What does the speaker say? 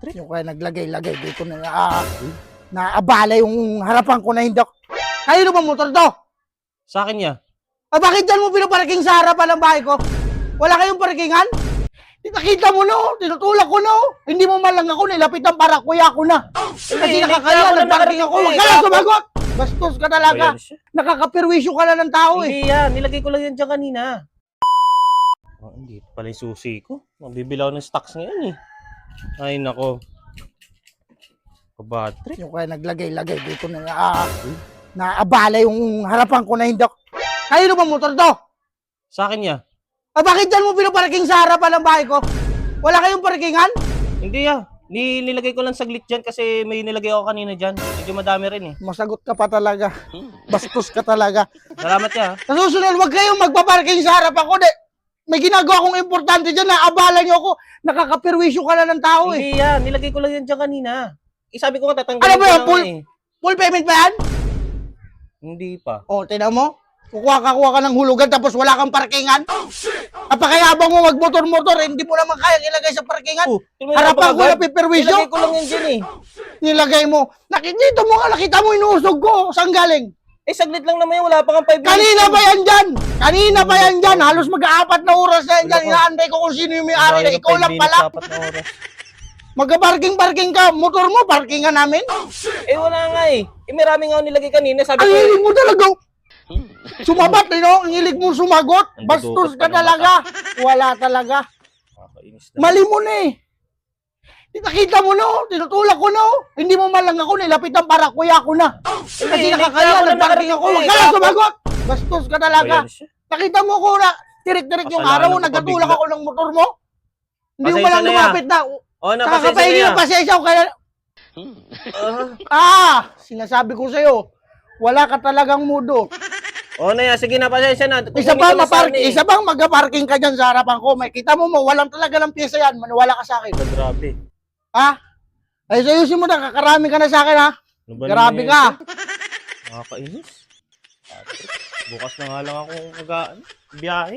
trip. Yung kaya naglagay-lagay dito na ah, naabala yung harapan ko na hindi ako. Kayo ba motor to? Sa akin niya. Ah, bakit dyan mo pinaparking sa harapan ng bahay ko? Wala kayong parkingan? Nakita mo no, tinutulak ko no. Hindi mo man lang ako nilapitan para kuya ko na. Kasi Hindi, nakakaya, hindi ako nagparking ako. Huwag eh. ka na sumagot. Bastos ka talaga. Nakakapirwisyo ka na ng tao eh. Hindi yan. Nilagay ko lang yan dyan kanina. Oh, hindi pala yung susi ko. Magbibilaw ng stocks ngayon eh. Ay nako. Kabad trip. Yung kaya naglagay-lagay dito na ah, naabala yung harapan ko na hindi ako. Kayo ba motor to? Sa akin niya. Ah, bakit dyan mo pinaparking sa harapan ng bahay ko? Wala kayong parkingan? Hindi ah. Ni nilagay ko lang saglit dyan kasi may nilagay ako kanina dyan. Medyo madami rin eh. Masagot ka pa talaga. Bastos ka talaga. Salamat ya. Sa susunod, huwag kayong magpaparking sa harapan ko. Di, may ginagawa akong importante dyan na abala nyo ako. Nakakapirwisyo ka na ng tao eh. Hindi yan. Nilagay ko lang yan dyan kanina. Eh, sabi ko nga tatanggalin Ano ba ko yan, na full- eh. Full payment ba yan? Hindi pa. O, tinan mo. Kukuha ka, kuha ka ng hulugan tapos wala kang parkingan. Napakayabang mo magmotor-motor, eh, hindi mo naman kaya ilagay sa parkingan. Oh, tingnan mo Harapan ko napakagad. na pipirwisyo. Nilagay ko lang yan dyan eh. Nilagay mo. Nakikita mo nga, nakita mo inuusog ko. Saan galing? Eh, saglit lang naman yun. Wala pa kang 5 minutes. Kanina pa yan dyan! Kanina pa yan dyan! Halos mag-aapat na oras na yan dyan. Inaantay ko kung sino yung may-ari na ikaw lang pala. Apat na oras. Magka-parking-parking ka. Motor mo, parkingan namin. Eh, wala nga eh. Eh, marami nga ako nilagay kanina. Sabi Ang ko, hilig mo talaga. Sumabat, eh, no? Ang hilig mo sumagot. Bastos ka talaga. Wala talaga. Nakakainis na. Mali mo na eh. Nakita mo no, tinutulak ko no. Hindi mo man lang ako nilapitan para kuya ko na. Kasi Hindi, nakakaya, hindi ako ako. Huwag ka na eh. sumagot. Bastos ka talaga. Nakita mo ko na tirik-tirik yung araw, nagkatulak ako ng motor mo. Hindi mo Pasensya lang na yan. lumapit na. Oh, na yan. ng pasensya ko kaya... Ah. Ah! Sinasabi ko sa'yo, wala ka talagang mudo. Oh, na yan. Sige na, pasensya na. Isa Kukunin ba lang mapark, eh. isa bang mag-parking ka dyan sa harapan ko? May kita mo mo, walang talaga ng pyesa yan. Maniwala ka sa akin. Grabe. Ha? Ay, sayusin mo na, kakarami ka na sa akin ha. Ano ba Grabe naman ka. Nakakainis. Bukas na nga lang ako mag biyahe.